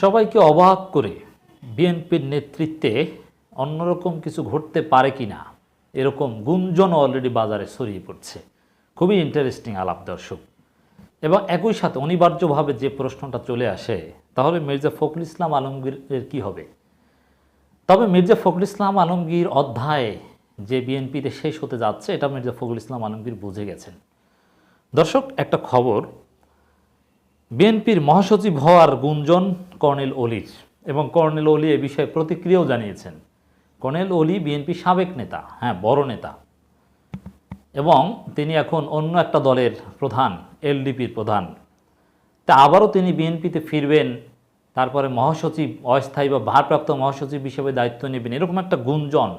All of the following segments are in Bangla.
সবাইকে অবাক করে বিএনপির নেতৃত্বে অন্যরকম কিছু ঘটতে পারে কি না? এরকম গুঞ্জন অলরেডি বাজারে ছড়িয়ে পড়ছে। খুবই ইন্টারেস্টিং আলাপ দর্শক। এবং একই সাথে অনিবার্যভাবে যে প্রশ্নটা চলে আসে, তাহলে মির্জা ফখরুল ইসলাম আলমগীরের কি হবে? তবে মির্জা ফখরুল ইসলাম আলমগীর অধ্যায়ে যে বিএনপিতে শেষ হতে যাচ্ছে, এটা মির্জা ফখরুল ইসলাম আলমগীর বুঝে গেছেন। দর্শক, একটা খবর বিএনপির মহাসচিব হওয়ার গুঞ্জন কর্নেল অলির এবং কর্নেল অলি এ বিষয়ে প্রতিক্রিয়াও জানিয়েছেন। কর্নেল অলি বিএনপি সাবেক নেতা হ্যাঁ বড় নেতা। এবং তিনি এখন অন্য একটা দলের প্রধান, এলডিপির প্রধান। তা আবারও তিনি বিএনপিতে ফিরবেন, তারপরে মহাসচিব, অস্থায়ী বা ভারপ্রাপ্ত মহাসচিব হিসেবে দায়িত্ব নেবেন, এরকম একটা গুঞ্জন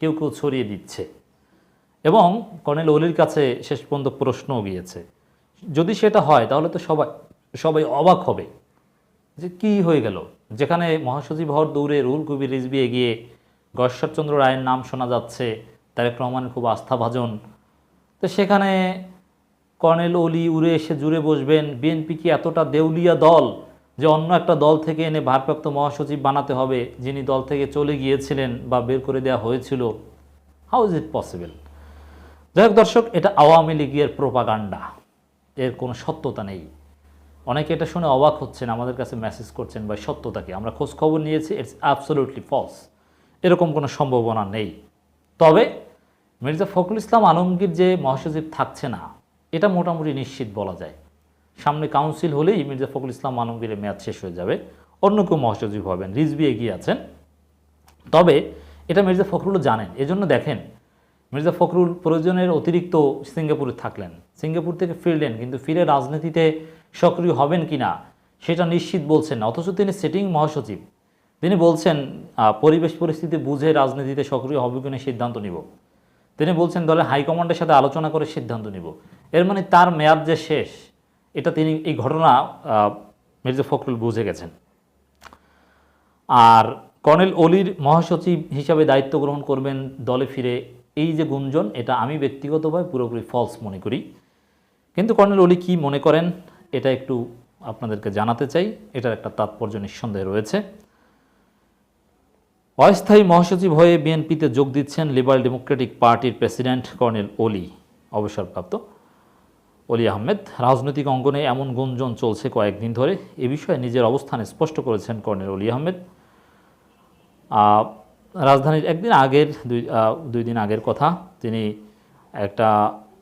কেউ কেউ ছড়িয়ে দিচ্ছে। এবং কর্নেল অলির কাছে শেষ পর্যন্ত প্রশ্নও গিয়েছে। যদি সেটা হয়, তাহলে তো সবাই সবাই অবাক হবে যে কি হয়ে গেল? যেখানে মহাসচিব হওয়ার দৌড়ে রুল কবির রিজবি এগিয়ে গশ্বরচন্দ্র রায়ের নাম শোনা যাচ্ছে, তারেক রহমানের খুব আস্থাভাজন। তো সেখানে কর্নেল অলি উড়ে এসে জুড়ে বসবেন, বিএনপি কি এতটা দেউলিয়া দল যে অন্য একটা দল থেকে এনে ভারপ্রাপ্ত মহাসচিব বানাতে হবে, যিনি দল থেকে চলে গিয়েছিলেন বা বের করে দেওয়া হয়েছিল? হাউ ইজ ইট পসিবল যাই দর্শক, এটা আওয়ামী লীগের প্রোপাগান্ডা। এর কোনো সত্যতা নেই। অনেকে এটা শুনে অবাক হচ্ছেন, আমাদের কাছে মেসেজ করছেন বা সত্যতাকে আমরা খোঁজ খবর নিয়েছি ইটস অ্যাবসোলুটলি ফলস এরকম কোনো সম্ভাবনা নেই। তবে মির্জা ফখরুল ইসলাম আলমগীর যে মহাসচিব থাকছে না, এটা মোটামুটি নিশ্চিত বলা যায়। সামনে কাউন্সিল হলেই মির্জা ফখরুল ইসলাম আলমগীরের মেয়াদ শেষ হয়ে যাবে, অন্য কেউ মহাসচিব হবেন রিজবি এগিয়ে আছেন। তবে এটা মির্জা ফখরুলও জানেন। এজন্য দেখেন, মির্জা ফখরুল প্রয়োজনের অতিরিক্ত সিঙ্গাপুরে থাকলেন। সিঙ্গাপুর থেকে ফিরলেন, কিন্তু ফিরে রাজনীতিতে সক্রিয় হবেন কি না, সেটা নিশ্চিত বলছেন অথচ তিনি সিটিং মহাসচিব। তিনি বলছেন পরিবেশ পরিস্থিতি বুঝে রাজনীতিতে সক্রিয় হবে কিনা সিদ্ধান্ত নিব। তিনি বলছেন, দলের হাইকমান্ডের সাথে আলোচনা করে সিদ্ধান্ত নিব। এর মানে তার মেয়াদ যে শেষ, এটা তিনি, এই ঘটনা মির্জা ফখরুল বুঝে গেছেন। আর কর্নেল অলির মহাসচিব হিসাবে দায়িত্ব গ্রহণ করবেন দলে ফিরে এই যে গুঞ্জন, এটা আমি ব্যক্তিগতভাবে পুরোপুরি ফলস মনে করি। কিন্তু কর্নেল অলি কি মনে করেন? এটা একটু আপনাদেরকে জানাতে চাই, এটার একটা তাৎপর্য নিঃসন্দেহে রয়েছে। অস্থায়ী মহাসচিব হয়ে বিএনপিতে যোগ দিচ্ছেন লিবারেল ডেমোক্রেটিক পার্টির প্রেসিডেন্ট কর্নেল অলি অবসরপ্রাপ্ত। অলি আহমেদ, রাজনৈতিক অঙ্গনে এমন গুঞ্জন চলছে কয়েকদিন ধরে, এ বিষয়ে নিজের অবস্থান স্পষ্ট করেছেন কর্নেল অলি আহমেদ। রাজধানীর একদিন আগের দুই দুই দিন আগের কথা, তিনি একটা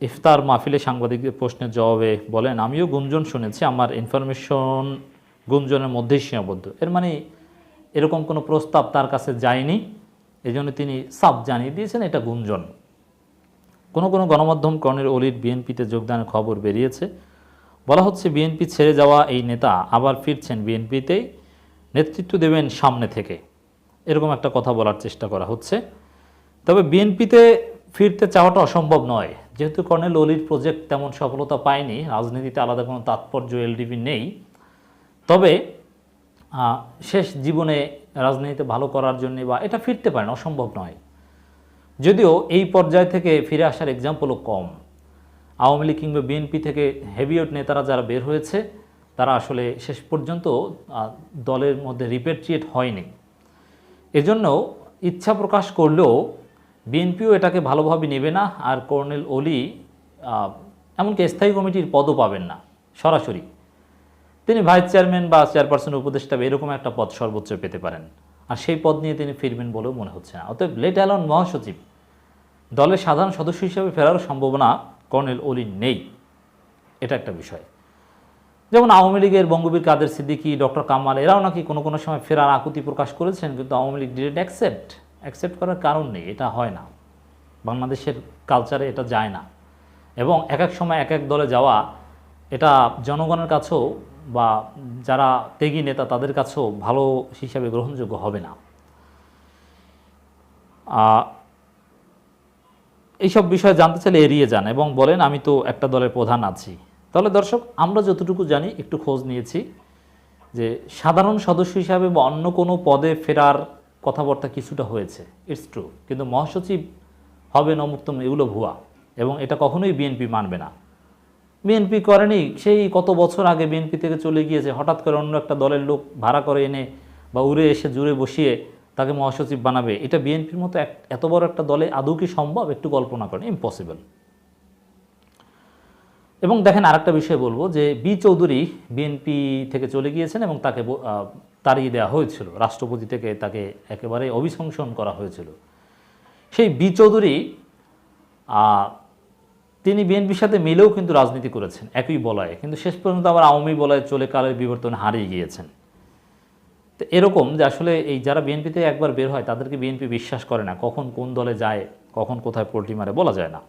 ইফতার মাহফিলে সাংবাদিকদের প্রশ্নের জবাবে বলেন, আমিও গুঞ্জন শুনেছি, আমার ইনফরমেশন গুঞ্জনের মধ্যেই সীমাবদ্ধ। এর মানে এরকম কোনো প্রস্তাব তার কাছে যায়নি এই জন্য তিনি সাব জানিয়ে দিয়েছেন, এটা গুঞ্জন। কোনো কোনো গণমাধ্যম কর্ণের অলির বিএনপিতে যোগদানের খবর বেরিয়েছে। বলা হচ্ছে, বিএনপি ছেড়ে যাওয়া এই নেতা আবার ফিরছেন বিএনপিতেই নেতৃত্ব দেবেন সামনে থেকে। এরকম একটা কথা বলার চেষ্টা করা হচ্ছে। তবে বিএনপিতে ফিরতে চাওয়াটা অসম্ভব নয়। যেহেতু কর্নেল অলির প্রজেক্ট তেমন সফলতা পায়নি, রাজনীতিতে আলাদা কোনো তাৎপর্য এলডিপি নেই। তবে শেষ জীবনে রাজনীতিতে ভালো করার জন্য বা এটা ফিরতে পারেন, অসম্ভব নয়। যদিও এই পর্যায় থেকে ফিরে আসার এক্সাম্পলও কম। আওয়ামী লীগ কিংবা বিএনপি থেকে হেভিওয়েট নেতারা যারা বের হয়েছে, তারা আসলে শেষ পর্যন্ত দলের মধ্যে রিপেট্রিয়েট হয়নি। এজন্য ইচ্ছা প্রকাশ করলেও বিএনপিও এটাকে ভালোভাবে নেবে না আর কর্নেল আহ, এমনকি স্থায়ী কমিটির পদও পাবেন না সরাসরি। তিনি ভাইস চেয়ারম্যান বা চেয়ারপারসন উপদেষ্টা এরকম একটা পদ সর্বোচ্চ পেতে পারেন। আর সেই পদ নিয়ে তিনি ফিরবেন বলেও মনে হচ্ছে না। অতএব লেট অ্যালন মহাসচিব দলের সাধারণ সদস্য হিসেবে ফেরারও সম্ভাবনা কর্নেল অলি নেই। এটা একটা বিষয়। যেমন আওয়ামী লীগের বঙ্গবীর কাদের সিদ্দিকী ডক্টর কামাল এরাও নাকি কোনো কোনো সময় ফেরার আকুতি প্রকাশ করেছেন কিন্তু Awami League direct accept accept করার কারণ নেই, এটা হয় না। বাংলাদেশের কালচারে এটা যায় না। এবং এক এক সময় এক এক দলে যাওয়া, এটা জনগণের কাছেও বা যারা ত্যাগী নেতা, তাদের কাছেও ভালো হিসাবে গ্রহণযোগ্য হবে না। এইসব বিষয়ে জানতে চাইলে এড়িয়ে যান এবং বলেন, আমি তো একটা দলের প্রধান আছি। তাহলে দর্শক, আমরা যতটুকু জানি, একটু খোঁজ নিয়েছি যে সাধারণ সদস্য হিসাবে বা অন্য কোনো পদে ফেরার কথাবার্তা কিছুটা হয়েছে ইটস ট্রু কিন্তু মহাসচিব হবে নমুক্তম এগুলো ভুয়া, এবং এটা কখনোই বিএনপি মানবে না। বিএনপি করেনি, সেই কত বছর আগে বিএনপি থেকে চলে গিয়েছে, হঠাৎ করে অন্য একটা দলের লোক ভাড়া করে এনে বা উড়ে এসে জুড়ে বসিয়ে তাকে মহাসচিব বানাবে। এটা বিএনপির মতো এত বড় একটা দলে আদৌ কি সম্ভব? একটু কল্পনা করেন ইম্পসিবল এবং দেখেন আরেকটা বিষয় বলব যে বি চৌধুরী বিএনপি থেকে চলে গিয়েছেন এবং তাকে তাড়িয়ে দেওয়া হয়েছিল। রাষ্ট্রপতি থেকে তাকে একেবারে অভিশংসন করা হয়েছিল। সেই বি চৌধুরী তিনি বিএনপির সাথে মিলেও কিন্তু রাজনীতি করেছেন, একই বলয়ে। কিন্তু শেষ পর্যন্ত আবার আওয়ামী বলয়ে চলে কালের বিবর্তনে হারিয়ে গিয়েছেন। তো এরকম যে আসলে এই যারা বিএনপিতে একবার বের হয়, তাদেরকে বিএনপি বিশ্বাস করে না, কখন কোন দলে যায়, কখন কোথায় পোল্ট্রি মারে, বলা যায় না।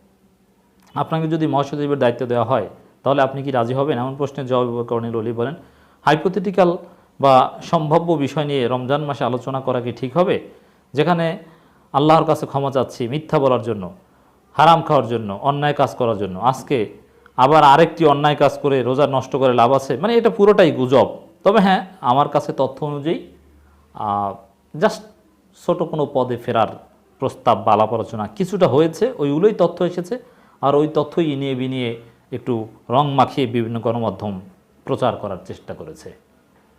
আপনাকে যদি মহাসচিবের দায়িত্ব দেওয়া হয়, তাহলে আপনি কি রাজি হবেন? এমন প্রশ্নের জবাব কর্নেল অলি বলেন হাইপোথেটিক্যাল বা সম্ভাব্য বিষয় নিয়ে রমজান মাসে আলোচনা করা কি ঠিক হবে? যেখানে আল্লাহর কাছে ক্ষমা চাচ্ছি মিথ্যা বলার জন্য, হারাম খাওয়ার জন্য, অন্যায় কাজ করার জন্য। আজকে আবার আরেকটি অন্যায় কাজ করে রোজা নষ্ট করে লাভ আছে। মানে এটা পুরোটাই গুজব। তবে হ্যাঁ আমার কাছে তথ্য অনুযায়ী জাস্ট ছোট কোনো পদে ফেরার প্রস্তাব বা আলাপ আলোচনা কিছুটা হয়েছে, ওইগুলোই তথ্য এসেছে। আর ওই তথ্যই নিয়ে বিনিয়ে একটু রং মাখিয়ে বিভিন্ন গণমাধ্যম প্রচার করার চেষ্টা করেছে।